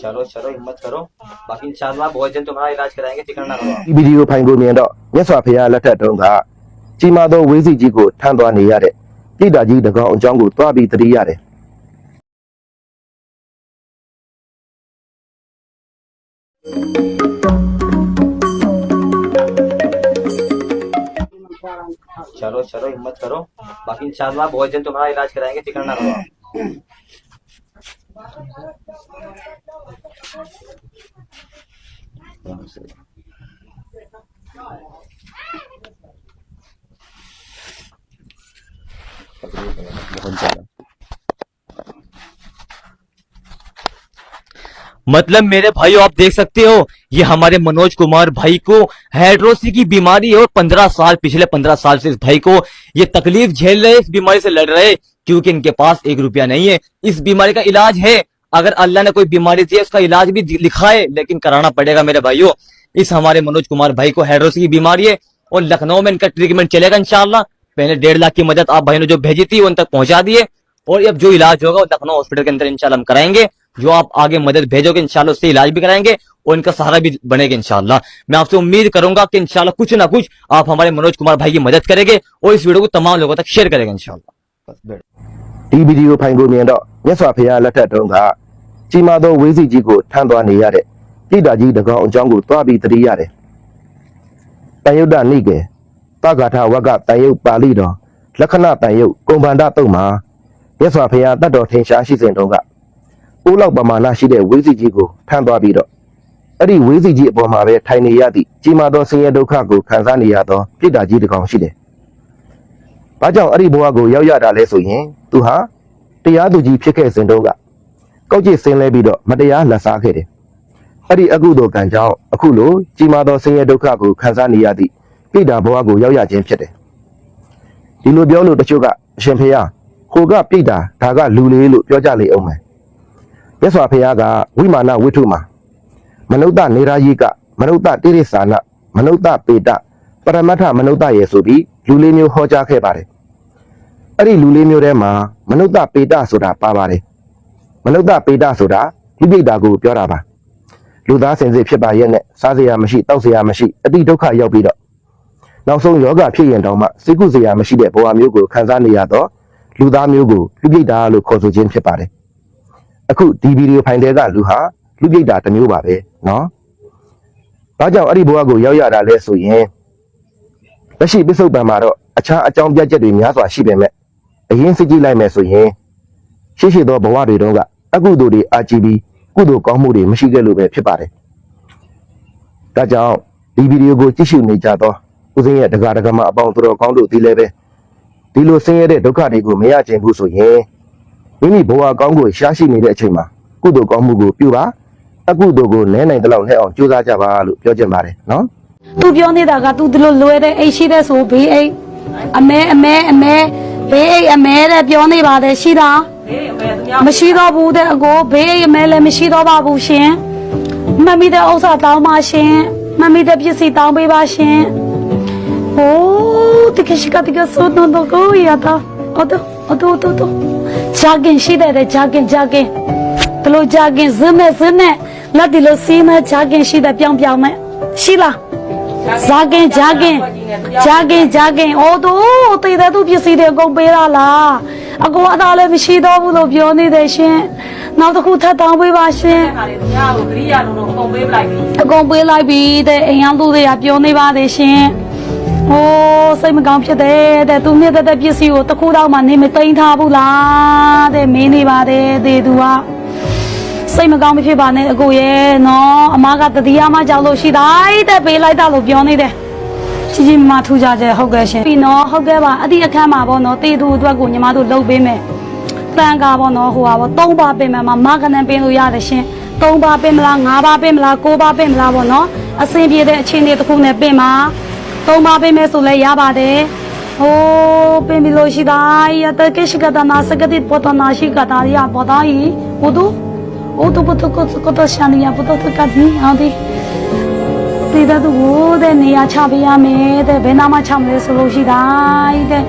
चलो चलो हिम्मत करो बाकी इंशाल्लाह बहुत जल्द तुम्हारा इलाज कराएंगे फिक्र ना करो ဒီဗီဒီယိုဖိုင်ကိုမြင်တော့မြတ်စွာဘုရားလက်ထက်တုန်းကကြီးမားသောဝေးစီကြီးကိုထမ်းသွားနေရတဲ့ပြည်တာကြီးတကောင်အကြောင်းကိုတွားပြီးသတိရတယ် चलो चलो हिम्मत करो बाकी इंशाल्लाह बहुत जल्द तुम्हारा इलाज कराएंगे फिक्र ना करो मतलब मेरे भाइयों, आप देख सकते हो, ये हमारे मनोज कुमार भाई को हाइड्रोसी की बीमारी है और पंद्रह साल, पिछले पंद्रह साल से इस भाई को ये तकलीफ़ झेल रहे, इस बीमारी से लड़ रहे। क्योंकि इनके पास एक रुपया नहीं है। इस बीमारी का इलाज है। अगर अल्लाह ने कोई बीमारी दी है, उसका इलाज भी लिखा है लेकिन कराना पड़ेगा मेरे भाइयों। इस हमारे मनोज कुमार भाई को हाइड्रोसी की बीमारी है और लखनऊ में इनका ट्रीटमेंट चलेगा इनशाला पहले डेढ़ लाख की मदद आप भाई ने जो भेजी थी, उन तक पहुँचा दिए। और अब जो इलाज होगा, वो लखनऊ हॉस्पिटल के अंदर इंशाल्लाह हम कराएँगे। जो आप आगे मदद भेजोगे, इंशाल्लाह उससे इलाज भी कराएँगे और इनका सहारा भी बनेगा इंशाल्लाह। मैं आपसे उम्मीद करूँगा कि इंशाल्लाह कुछ ना कुछ आप हमारे मनोज कुमार भाई की मदद करेंगे और इस वीडियो को तमाम लोगों तक शेयर करेंगे बैठो। ဒီဗီဒီယိုဖိုင်ကိုမြင်တော့မြတ်စွာဘုရားလက်ထက်တုန်းကကြီးမားသောဝေးစီကြီးကိုထမ်းသွားနေရတဲ့ပြည်တာကြီးတကောင်အကြောင်းကိုတွားပြီးသတိရတယ်တန်ယုတ်တနိကေတဂါထဝကတန်ယုတ်ပါဠိတော်လက္ခဏတန်ယုတ်ကုံဗန္ဒတုတ်မှာမြတ်စွာဘုရားတတ်တော်ထင်ရှားရှိစဉ်တုန်းကအိုးလောက်ပမာဏရှိတဲ့ဝေးစီကြီးကိုထမ်းသွားပြီးတော့အဲ့ဒီဝေးစီကြီးအပေါ်မှာပဲထိုင်နေရသည့်ကြီးမားသောဆင်းရဲဒုက္ခကိုခံစားနေရသောပြည်တာကြီးတကောင်ရှိတယ်။ ဘာကြောင့်အဲ့ဒီဘဝကိုရောက်ရတာလဲဆိုရင်သူဟာတရားသူကြီးဖြစ်ခဲ့စဉ်တုန်းကကောက်ကျစ်ဆင်းလဲပြီးတော့မတရားလက်စားခဲ့တယ်။အဲ့ဒီအကုသိုလ်ကံကြောင့်အခုလိုကြီးမားသောဆင်းရဲဒုက္ခကိုခံစားနေရသည့်ပိဋကဘဝကိုရောက်ရခြင်းဖြစ်တယ်။ဒီလိုပြောလို့တချို့ကအရှင်ဖေယဟိုကပိဋကဒါကလူလေးလို့ပြောကြလေအောင်မယ်။မြတ်စွာဘုရားကဝိမာနဝိထုမှာမနုဿနေရာယိကမနုဿတိရိစ္ဆာနမနုဿပေတပရမတ္ထမနုဿရေဆိုပြီးလူလေးမျိုးဟောကြားခဲ့ပါတယ် အဲ့ဒီလူလေးမျိုးထဲမှာမနုဿပေတဆိုတာပါပါတယ်မနုဿပေတဆိုတာဒီပိဋ္ဌာကိုပြောတာပါလူသားစင်စစ်ဖြစ်ပါရဲ့နဲ့စားစရာမရှိတောက်စရာမရှိအတိဒုက္ခရောက်ပြီးတော့နောက်ဆုံးယောဂဖြစ်ရင်တောင်မှစိတ်ကုစရာမရှိတဲ့ဘဝမျိုးကိုခံစားနေရတော့လူသားမျိုးကိုလူပိဋ္ဌာလို့ခေါ်ဆိုခြင်းဖြစ်ပါတယ်အခုဒီဗီဒီယိုဖိုင်တဲ့ကလူဟာလူပိဋ္ဌာတစ်မျိုးပါပဲเนาะဘာကြောင့်အဲ့ဒီဘဝကိုရောက်ရတာလဲဆိုရင်လက်ရှိပစ္စုပန်မှာတော့အခြားအကြောင်းပြချက်တွေများစွာရှိပေမဲ့ အရင်စစ်ကြည့်လိုက်မယ်ဆိုရင်ရှိရှိသောဘဝတွေတုန်းကအကုသိုလ်တွေအာကြည့်ပြီးကုသိုလ်ကောင်းမှုတွေမရှိခဲ့လို့ပဲဖြစ်ပါတယ်။ဒါကြောင့်ဒီဗီဒီယိုကိုကြည့်ရှုနေကြသောဦးစင်းရဲ့တက္ကရာကမအပေါင်းသူတော်ကောင်းတို့ဒီလည်းပဲဒီလိုဆင်းရဲတဲ့ဒုက္ခတွေကိုမရကျင်ဘူးဆိုရင်မိမိဘဝကောင်းကိုရှားရှိနေတဲ့အချိန်မှာကုသိုလ်ကောင်းမှုကိုပြုပါအကုသိုလ်ကိုနည်းနိုင်တဲ့လောက်နဲ့အောင်ကြိုးစားကြပါလို့ပြောချင်ပါတယ်နော်သူပြောနေတာကသူဒီလိုလွယ်တဲ့အိတ်ရှိတဲ့ဆိုဘေးအိတ်အမဲအမဲအမဲ ဘေးအိတ်အမဲတဲ့ပြောနေပါတယ်ရှိတာမရှိတော့ဘူးတဲ့အကိုဘေးအိတ်အမဲလည်းမရှိတော့ပါဘူးရှင်မမီတဲ့ဥစ္စာတောင်းပါရှင်မမီတဲ့ပစ္စည်းတောင်းပေးပါရှင်ဟိုးတကယ်ရှိကတကယ်ဆိုတော့တော့ကိုရတာအတော့အတော့တော့တော့ဂျာဂင်ရှိတဲ့ဂျာဂင်ဂျာဂင်ဘလို့ဂျာဂင်ဇမဲဇမဲလက်ဒီလို့စီးမဲဂျာဂင်ရှိတဲ့ပြောင်းပြောင်းမဲရှိလား ဇာကင်ဂျာကင်ဂျာကင်ဂျာကင်အိုးတို့တည်တဲ့သူပစ္စည်းတွေအကုန်ပေးရလားအကုန်အသားလည်းမရှိတော့ဘူးလို့ပြောနေတယ်ရှင်နောက်တစ်ခုထပ်တောင်းပေးပါရှင်ဟာလေသူများကိုဂရိယာလုံးလုံးအကုန်ပေးပလိုက်ပြီအကုန်ပေးလိုက်ပြီတဲ့အိမ်ရောက်သူတွေကပြောနေပါတယ်ရှင်ဟိုးစိတ်မကောင်းဖြစ်တယ်တဲ့သူမြင့်တဲ့ပစ္စည်းကိုတစ်ခုတော့မှနေမသိမ်းထားဘူးလားတဲ့မင်းနေပါတယ်တဲ့သူက စိတ်မကောင်းမဖြစ်ပါနဲ့အကိုရဲ့နော်အမကတတိယမကြောက်လို့ရှိတိုင်းတဲ့ပေးလိုက်တာလို့ပြောနေတယ်ကြီးကြီးမမထူကြကြဟုတ်ကဲ့ရှင်ပြီးနော်ဟုတ်ကဲ့ပါအတိအခန်းမှာပေါ့နော်တေသူအတွက်ကိုညီမတို့လုပ်ပေးမယ်တန်ကားပေါ့နော်ဟိုပါပေါ့၃ပါးပေးမယ်မမကနန်ပေးလို့ရတယ်ရှင်၃ပါးပေးမလား၅ပါးပေးမလား၉ပါးပေးမလားပေါ့နော်အဆင်ပြေတဲ့အခြေအနေတစ်ခုနဲ့ပေးမှာ၃ပါးပေးမယ်ဆိုလဲရပါတယ်ဟိုးပင်ပြီးလို့ရှိတိုင်းရတကိရှိကတနာစကတိပေါ်တနာရှိကတာရပေါ်တိုင်းဟိုတို့ o tu puto ko ko to shani ya puto to ka ni ha di ဒီတော့သူတဲ့နေရာချပေးရမယ်တဲ့ဘယ်နာမှချမလဲဆိုလို့ရှိတိုင်းတဲ့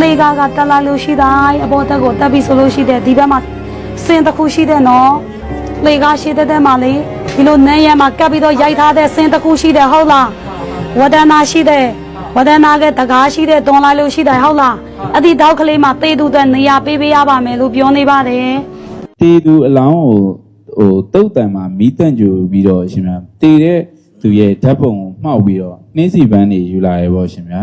လေကားကတက်လာလို့ရှိတိုင်းအပေါ်တက်ကိုတက်ပြီးဆိုလို့ရှိတဲ့ဒီဘက်မှာစင်တစ်ခုရှိတဲ့နော်လေကားရှိတဲ့တဲ့မှာလေဒီလိုနန်းရံမှာကပ်ပြီးတော့ရိုက်ထားတဲ့ဆင်းတစ်ခုရှိတယ်ဟုတ်လားဝဒနာရှိတဲ့ဝဒနာကတကားရှိတဲ့တွန်လိုက်လို့ရှိတယ်ဟုတ်လားအဲ့ဒီတောက်ကလေးမှာတေးသူတဲ့နေရာပေးပေးရပါမယ်လို့ပြောနေပါတယ် တေးသူအလောင်းကိုဟိုတုတ်တန်မှာမီးတန့်ကြူပြီးတော့ရှင်ဗျာတေးတဲ့သူရဲ့ဓာတ်ပုံကိုမှောက်ပြီးတော့နှင်းစီပန်းတွေယူလာရဲပေါ့ရှင်ဗျာ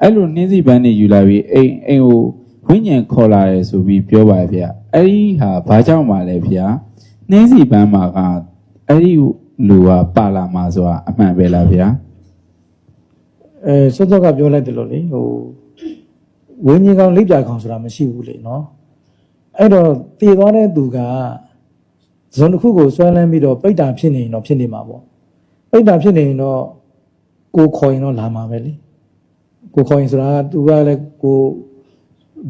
အဲ့လိုနှင်းစီပန်းတွေယူလာပြီးအိမ်အိမ်ကိုဝိညာဉ်ခေါ်လာရဲဆိုပြီးပြောပါဗျာအဲ့ဒီဟာဘာကြောင့်မှလဲဗျာနှင်းစီပန်းမှာကအဲ့ဒီလူကပါလာမှာဆိုတာအမှန်ပဲလားဗျာအဲစောစောကပြောလိုက်တယ်လို့လေဟိုဝင်းကြီးကောင်လိပ်ပြာကောင်ဆိုတာမရှိဘူးလေနော် အဲ့တော့တည်သွားတဲ့သူကဇွန်တစ်ခုကိုဆွဲလန်းပြီးတော့ပိတ်တာဖြစ်နေရင်တော့ဖြစ်နေမှာပေါ့ပိတ်တာဖြစ်နေရင်တော့ကိုခေါ်ရင်တော့လာမှာပဲလေကိုခေါ်ရင်ဆိုတာကသူကလည်းကို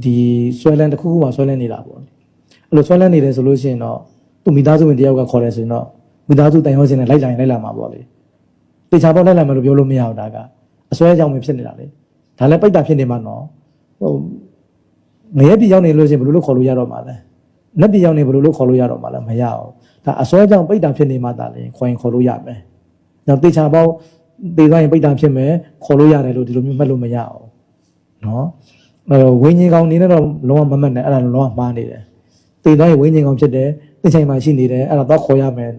ဒီဆွဲလန်းတစ်ခုခုမှဆွဲလန်းနေတာပေါ့အဲ့လိုဆွဲလန်းနေတယ်ဆိုလို့ရှိရင်တော့သူမိသားစုဝင်တယောက်ကခေါ်တယ်ဆိုရင်တော့မိသားစုတိုင်ရောစင်နဲ့လိုက်လာရင်လိုက်လာမှာပေါ့လေတေချာပေါ့လိုက်လာမယ်လို့ပြောလို့မရဘူးဒါကအစွဲကြောင့်ပဲဖြစ်နေတာလေဒါလည်းပိတ်တာဖြစ်နေမှာနော်ဟို ငရဲပြည်ရောက်နေလို့ရှိရင်ဘယ်လိုလုပ်ခေါ်လို့ရတော့မှာလဲနက်ပြည်ရောက်နေဘယ်လိုလုပ်ခေါ်လို့ရတော့မှာလဲမရအောင်ဒါအစွဲကြောင့်ပိတ်တာဖြစ်နေမှသာလေခေါ်ရင်ခေါ်လို့ရမယ်နောက်တေချာပေါ့တေသွားရင်ပိတ်တာဖြစ်မယ်ခေါ်လို့ရတယ်လို့ဒီလိုမျိုးမှတ်လို့မရအောင်နော်အဲတော့ဝင်းကြီးကောင်နေနဲ့တော့လုံးဝမမှတ်နဲ့အဲ့ဒါလုံးဝမှားနေတယ်တေသွားရင်ဝင်းကြီးကောင်ဖြစ်တယ်တစ်ချိန်မှရှိနေတယ်အဲ့ဒါတော့ခေါ်ရမယ်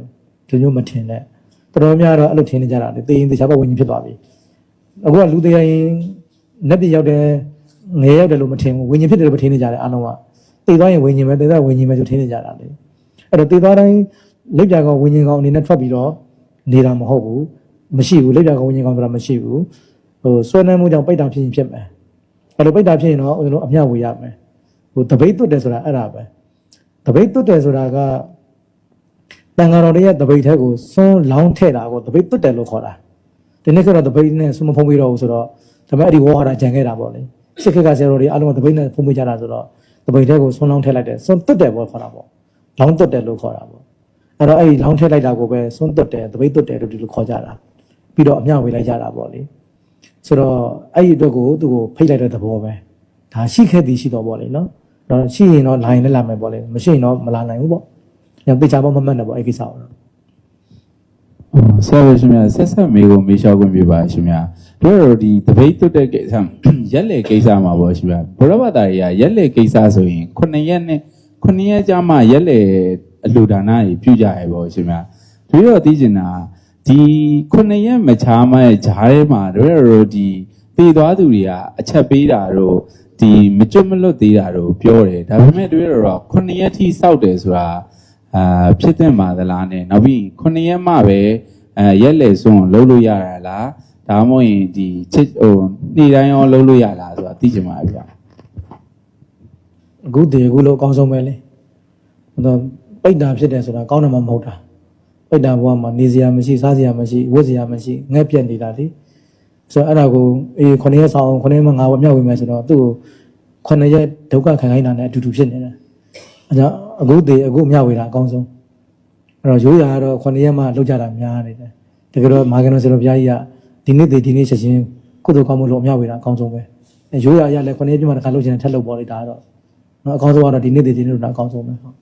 ဒီလိုမျိုးမထင်နဲ့တော်တော်များတော့အဲ့လိုထင်နေကြတာလေတေရင်တေချာပေါ့ဝင်းကြီးဖြစ်သွားပြီအခုကလူတရားရင်နက်ပြည်ရောက်တယ် ငယ်ရောက်တယ်လို့မထင်ဘူးဝิญဉ်ဖြစ်တယ်လို့မထင်နေကြတယ်အားလုံးကတည်သွားရင်ဝิญဉ်ပဲတည်သွားဝิญဉ်ပဲဆိုထင်နေကြတာလေအဲ့တော့တည်သွားတိုင်းလက်ပြကောင်ဝิญဉ်ကောင်အနေနဲ့ထွက်ပြီးတော့နေတာမဟုတ်ဘူးမရှိဘူးလက်ပြကောင်ဝิญဉ်ကောင်ဆိုတာမရှိဘူးဟိုဆွဲနှမ်းမှုကြောင့်ပိတ်တာဖြစ်ရင်ဖြစ်မယ်အဲ့လိုပိတ်တာဖြစ်ရင်တော့ဦးဇင်းတို့အမျှဝေရမယ်ဟိုတပိတ်တွတ်တယ်ဆိုတာအဲ့ဒါပဲတပိတ်တွတ်တယ်ဆိုတာကတန်ဃာတော်တွေရဲ့တပိတ်ထဲကိုစွန်းလောင်းထည့်တာကိုတပိတ်တွတ်တယ်လို့ခေါ်တာ ဒီနေ့ကတော့တပိတ်နဲ့ဆွမဖုံးပြီးတော့ဘူးဆိုတော့ဒါပေမဲ့အဲ့ဒီဝါဟာရကြံခဲ့တာပေါ့လေ စစ်ခေတ်ကဆရာတော်တွေအားလုံးကတပိတ်နဲ့ဖုံးပေးကြတာဆိုတော့တပိတ်ထဲကိုဆွန်းလောင်းထည့်လိုက်တယ်ဆွန်းတွတ်တယ်ပေါ့ခေါ်တာပေါ့လောင်းတွတ်တယ်လို့ခေါ်တာပေါ့အဲ့တော့အဲ့ဒီလောင်းထည့်လိုက်တာကိုပဲဆွန်းတွတ်တယ်တပိတ်တွတ်တယ်လို့ဒီလိုခေါ်ကြတာပြီးတော့အမျှဝေလိုက်ကြတာပေါ့လေဆိုတော့အဲ့ဒီအတွက်ကိုသူ့ကိုဖိတ်လိုက်တဲ့သဘောပဲဒါရှိခဲ့သည်ရှိတော့ပေါ့လေနော်တော့ရှိရင်တော့လာရင်လည်းလာမယ်ပေါ့လေမရှိရင်တော့မလာနိုင်ဘူးပေါ့ညတေချာပေါ့မမှတ်နဲ့ပေါ့အဲ့ဒီကိစ္စကိုတော့အော် ဆရာတော်ရှင်များဆက်ဆက်မေးကိုမေးလျှောက်ခွင့်ပြုပါရှင်များတို့တို့ဒီတပိတ်တွတ်တဲ့ကိစ္စရက်လေကိစ္စမှာပေါ့ရှင်များဘုရဘတာတွေကရက်လေကိစ္စဆိုရင်9ရက်နဲ့9ရက်ကြာမှရက်လေအလှူဒါနကြီးပြုကြရပေါ့ရှင်များတို့တော့သိကျင်တာဒီ9ရက်မချားမရဲ့ဂျားထဲမှာတို့တို့ဒီတည်သွားသူတွေကအချက်ပေးတာတို့ဒီမကျွတ်မလွတ်သေးတာတို့ပြောတယ်ဒါပေမဲ့တို့တော့9ရက်ထိစောက်တယ်ဆိုတာ အာဖြစ်တဲ့မှာသလားနဲ့နောက်ပြီး9ရက်မှပဲအဲရက်လေစွန်းလုံးလို့ရတာလားဒါမှမဟုတ်ရင်ဒီချစ်ဟိုနေ့တိုင်းရောလုံးလို့ရလားဆိုတာသိချင်ပါဗျာအခုတည်းအခုလို့အကောင်းဆုံးပဲလေဟိုတော့ပိတ်တာဖြစ်တယ်ဆိုတာကောင်းတယ်မှမဟုတ်တာပိတ်တာဘဝမှာနေစရာမရှိစားစရာမရှိဝတ်စရာမရှိငှက်ပြက်နေတာလေဆိုတော့အဲ့ဒါကိုအေး9ရက်ဆောင်9ရက်မှ9ဘမြောက်ဝင်မယ်ဆိုတော့သူ့ကို9ရက်ဒုက္ခခံခိုင်းတာနဲ့အတူတူဖြစ်နေတယ်အဲကြောင့် အခုတည်းအခုမြောက်ဝေတာအကောင်းဆုံးအဲ့တော့ရိုးရာကတော့9ရက်မှလောက်ကြတာများနေတယ်တကယ်တော့မာဂန်တော်ဆရာတော်ဘုရားကြီးကဒီနေ့တည်းဒီနေ့ချက်ချင်းကုသိုလ်ကောင်းမှုလို့မြောက်ဝေတာအကောင်းဆုံးပဲအဲရိုးရာရလည်း9ရက်ပြည့်မှတစ်ခါလောက်ချင်တယ်ထက်လို့ပေါ်လိုက်တာကတော့နော်အကောင်းဆုံးကတော့ဒီနေ့တည်းဒီနေ့လို့တော့အကောင်းဆုံးပဲဟုတ်